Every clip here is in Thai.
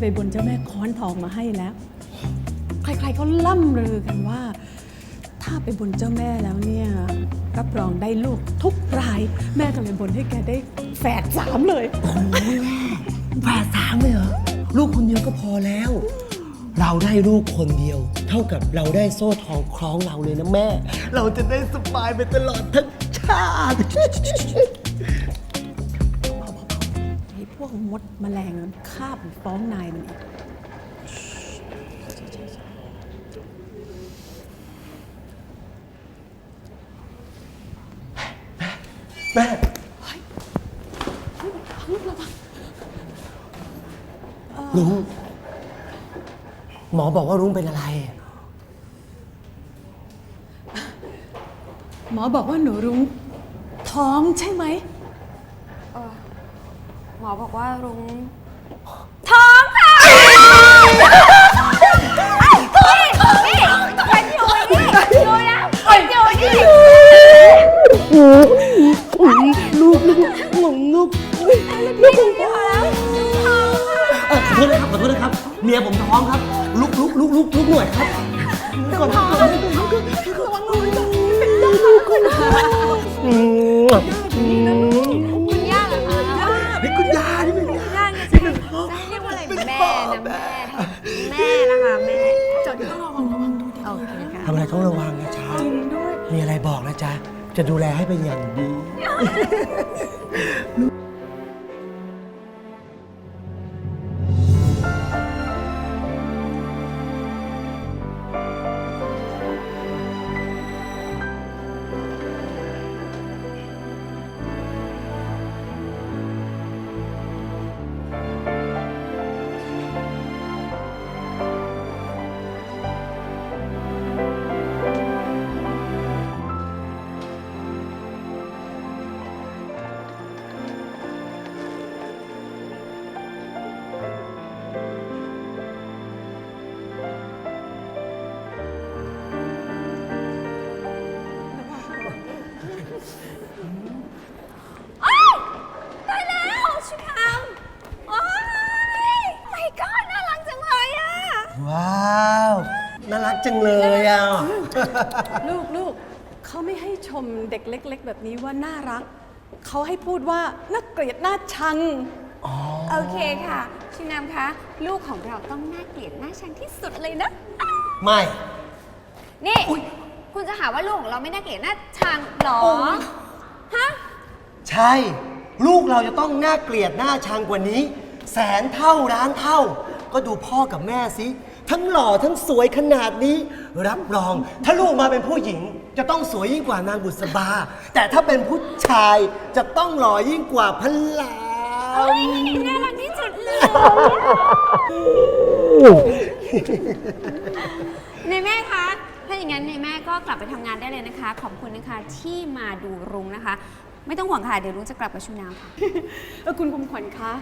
ไปบนเจ้าแม่ค้อนทองมาให้แล้ว ใครๆก็ล่ำลือกันว่า ถ้าไปบนเจ้าแม่แล้วเนี่ยรับรองได้ลูกทุกราย แม่ก็เลยบนให้แกได้แฝดสามเลยแฝดสามเลยเหรอ ลูกคนเดียวก็พอแล้ว เราได้ลูกคนเดียว เท่ากับเราได้โซ่ทองคล้องเราเลยนะแม่ เราจะได้สบายไปตลอดทั้งชาติ พวกมดแมลงมันคาบมันฟ้องนายมันอีกแม่ลุง หมอบอกว่ารุ้งเป็นอะไร หมอบอกว่าหนูรุ้งท้องใช่ไหมหม อบอกว่ารุ้งท้องค่ะนี่นี่มันอยู่นี่ดูนะมันอยู่นี่ลูกลูกงงลูกนี่พอแล้วท้องค่ะเอ่อขอโทษนะครับขอโทษนะครับ เมียผมท้องครับ ลุกลุกลุกลุกลุกหน่อยครับก่อนก่อนอื จะดูแลให้เป็นอย่างดี จังเลยอะ ลูกลูกเขาไม่ให้ชมเด็กเล็ก ๆ แบบนี้ว่าน่ารัก เขาให้พูดว่าน่าเกลียดน่าชัง โอเคค่ะชินามคะ ลูกของเราต้องน่าเกลียดน่าชังที่สุดเลยนะ ไม่ นี่ คุณจะหาว่าลูกของเราไม่น่าเกลียดน่าชังหรอ ฮะ ใช่ ลูกเราจะต้องน่าเกลียดน่าชังกว่านี้ แสนเท่าล้านเท่า ก็ดูพ่อกับแม่สิ ทั้งหล่อทั้งสวยขนาดนี้ รับรอง ถ้าลูกมาเป็นผู้หญิง จะต้องสวยยิ่งกว่านางบุษบา แต่ถ้าเป็นผู้ชายจะต้องหล่อยิ่งกว่าพระลาเฮ้ยน่ารักที่สุดเลยในายแม่คะถ้าอย่างนั้นในายแม่ก็กลับไปทำงานได้เลยนะคะ ขอบคุณนะคะที่มาดูรุ้งนะคะ ไม่ต้องห่วงค่ะ เดี๋ยวรุ้งจะกลับกับชูนามค่ะ เออคุณคมขวัญคะ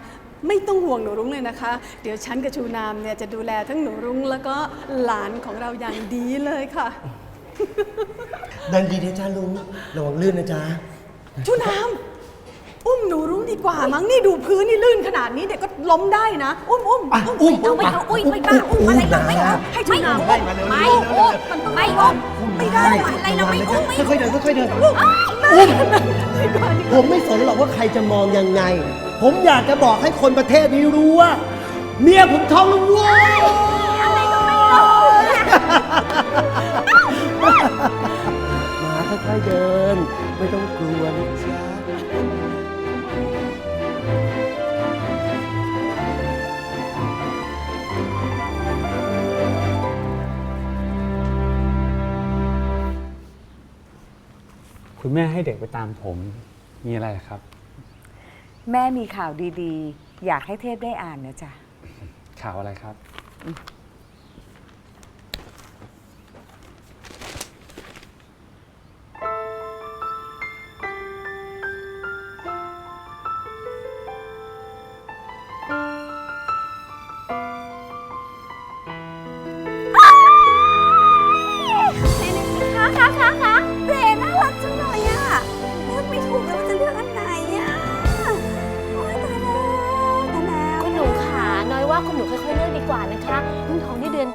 ไม่ต้องห่วงหนูรุ้งเลยนะคะ เดี๋ยวฉันกับชูนามเนี่ยจะดูแลทั้งหนูรุ้งแล้วก็หลานของเราอย่างดีเลยค่ะเดินดีนะจ๊ะลุงระวังลื่นนะจ๊ะชูนามอุ้มหนูรุ้งดีกว่า มั้งนี่ดูพื้นนี่ลื่นขนาดนี้เด็กก็ล้มได้นะ อุ้มอุ้มอะอุ้มเอาไม่เอาอุ้ยไม่กล้าอุ้มอะไรเราไม่เอาให้ชูนามไม่อุ้มไม่อุ้มไม่อุ้ม ไม่ได้อะไรเราไม่อุ้มไม่ค่อยๆเดินค่อยๆเดินอุ้มผมไม่สนหรอกว่าใครจะมองยังไง ผมอยากจะบอกให้คนประเทศนี้รู้ว่า เมียผมท้องแล้วเว้ยอะไรก็ไม่รู้มาค่อยๆเดิน ไม่ต้องกลัวนะจ๊ะ คุณแม่ให้เด็กไปตามผม มีอะไรครับ แม่มีข่าวดีๆ อยากให้เทพได้อ่านนะจ๊ะ ข่าวอะไรครับ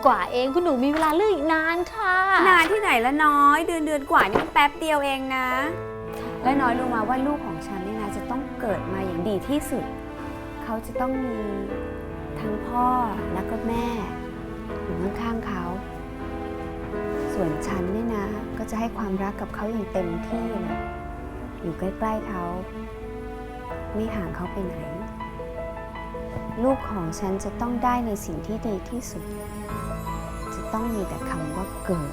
กว่าเองคุณหนูมีเวลาเลือกอีกนานค่ะนานที่ไหนละน้อยเดือนเดือนกว่านี่มันแป๊บเดียวเองนะ และน้อยรู้มาว่าลูกของฉันเนี่ยนะจะต้องเกิดมาอย่างดีที่สุด เขาจะต้องมีทั้งพ่อและก็แม่อยู่ข้างๆเขา ส่วนฉันเนี่ยนะ ก็จะให้ความรักกับเขาอย่างเต็มที่เลยอยู่ใกล้ๆเขา ไม่ห่างเขาไปไหน ลูกของฉันจะต้องได้ในสิ่งที่ดีที่สุด ต้องมีแต่คำว่าเกิด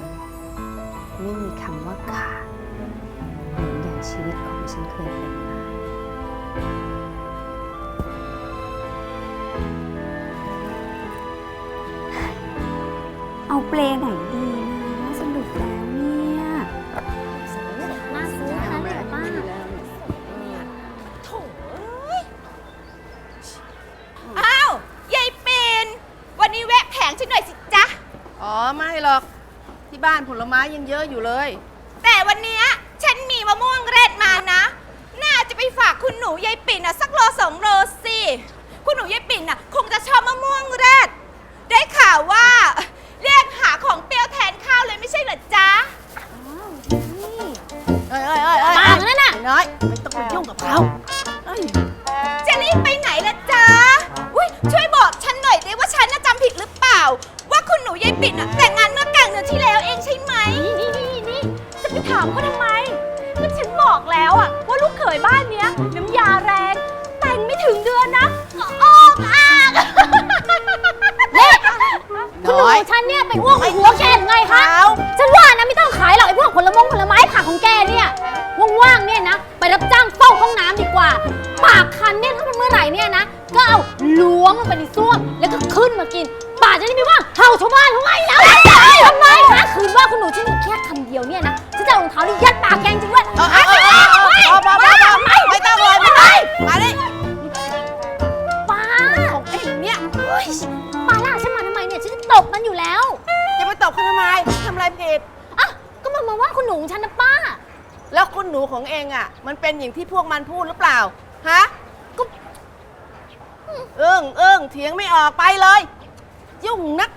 ไม่มีคำว่าขาดเหมือนอย่างชีวิตของฉันเคยเป็นมาเอาเปลไหน อ๋อไม่หรอกที่บ้านผลไม้ยังเยอะอยู่เลย แต่วันเนี้ยฉันมีมะม่วงเร็ดมานะ น่าจะไปฝากคุณหนูยายปิ่นอะสักโลสองโลสิ คุณหนูยายปิ่นอะคงจะชอบมะม่วงเร็ดได้ข่าวว่า เรียกหาของเปรี้ยวแทนข้าวเลยไม่ใช่เหรอจ๊ะ เอ้ยเอ้ยเอ้ยเอ้ยปากนั่นน่ะน้อยไม่ต้องไป เนี่ยนะฉันจะเอารองเท้านี่ยัดปากแกจริงๆด้วยเออเออเออเออเออพอพอพอพอไม่ต้องเลยไม่ต้อง มาดิป้าของไอ้เนี่ยเฮ้ยป้าล่าฉันมาทำไมเนี่ยฉันจะตบมันอยู่แล้วจะไปตบเขาทำไมทำอะไรผิด อะก็มันมาว่าคุณหนูฉันนะป้า แล้วคุณหนูของเองอะ มันเป็นอย่างที่พวกมันพูดหรือเปล่า ฮะก็เอิ้งเอิ้งเถียงไม่ออกไปเลย ยุ่งนัก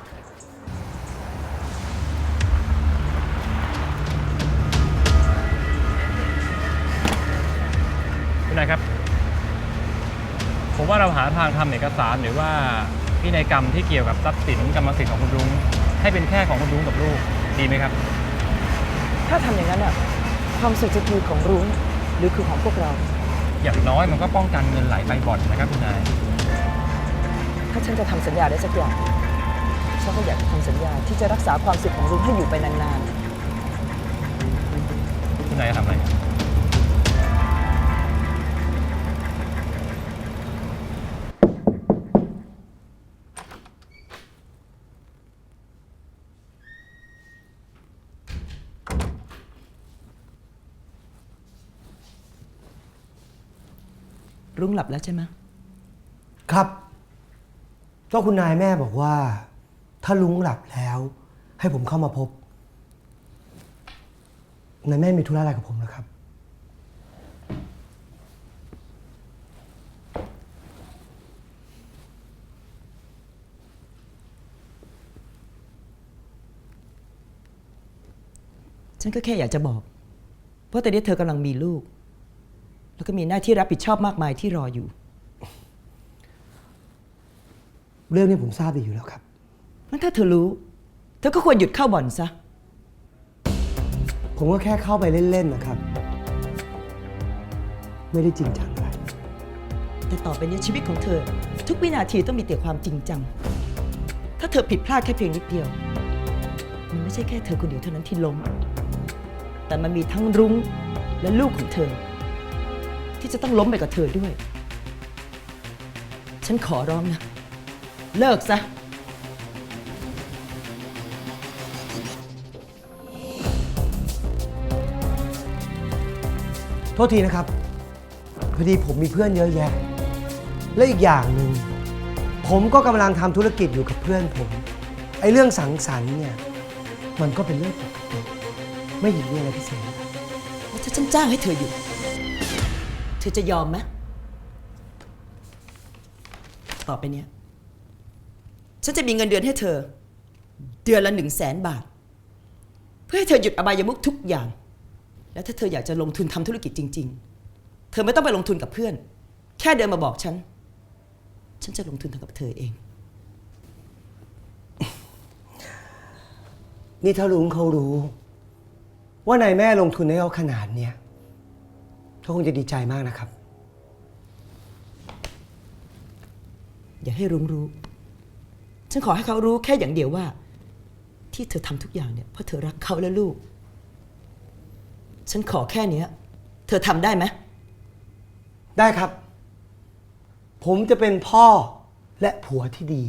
ผมว่าเราหาทางทำเอกสารหรือว่าพินัยกรรมที่เกี่ยวกับทรัพย์สินกรรมสิทธิ์ของคุณลุง ให้เป็นแค่ของคุณลุงกับลูกดีไหมครับ ถ้าทำอย่างนั้นอะความสุขจะคือของรุ้งหรือคือของพวกเรา อย่างน้อยมันก็ป้องกันเงินไหลไปบ่อนนะครับคุณนายถ้าฉันจะทำสัญญาได้สักอย่างฉันก็อยากจะทำสัญญาที่จะรักษาความสุขของรุ้งให้อยู่ไปนานคุณนายจะทำอะไร รุ้งหลับแล้วใช่ไหมครับ ก็คุณนายแม่บอกว่า ถ้าลุงหลับแล้ว ให้ผมเข้ามาพบนายแม่มีธุระอะไรกับผมนะครับ ฉันก็แค่อยากจะบอก เพราะตอนนี้เธอกำลังมีลูก แล้วก็มีหน้าที่รับผิดชอบมากมายที่รออยู่ เรื่องนี้ผมทราบดีอยู่แล้วครับ งั้นถ้าเธอรู้ เธอก็ควรหยุดเข้าบ่อนซะ ผมก็แค่เข้าไปเล่น ๆ นะครับ ไม่ได้จริงจังอะไร แต่ต่อไปเนี้ชีวิตของเธอ ทุกวินาทีต้องมีแต่ความจริงจัง ถ้าเธอผิดพลาดแค่เพียงนิดเดียว มันไม่ใช่แค่เธอคนเดียวเท่านั้นที่ล้ม แต่มันมีทั้งรุ้งและลูกของเธอ ที่จะต้องล้มไปกับเธอด้วย ฉันขอร้องนะ เลิกซะ โทษทีนะครับ พอดีผมมีเพื่อนเยอะแยะ และอีกอย่างหนึ่ง ผมก็กำลังทำธุรกิจอยู่กับเพื่อนผม ไอ้เรื่องสังสรรค์เนี่ย มันก็เป็นเรื่องปกติ ไม่เห็นมีอะไรพิเศษนะครับแล้วถ้าฉันจ้างให้เธออยู่ เธอจะยอมไหมต่อไปเนี้ย ฉันจะมีเงินเดือนให้เธอ เดือนละหนึ่งแสนบาท เพื่อให้เธอหยุดอบายมุขทุกอย่าง และถ้าเธออยากจะลงทุนทำธุรกิจจริง ๆ เธอไม่ต้องไปลงทุนกับเพื่อน แค่เดินมาบอกฉัน ฉันจะลงทุนทำกับเธอเอง นี่ถ้าลุงเขารู้ ว่านายแม่ลงทุนให้เขาขนาดเนี้ย เขาคงจะดีใจมากนะครับ อย่าให้รุ้งรู้ ฉันขอให้เขารู้แค่อย่างเดียวว่า ที่เธอทำทุกอย่างเนี่ยเพราะเธอรักเขาและลูก ฉันขอแค่เนี้ย เธอทำได้ไหมได้ครับ ผมจะเป็นพ่อและผัวที่ดี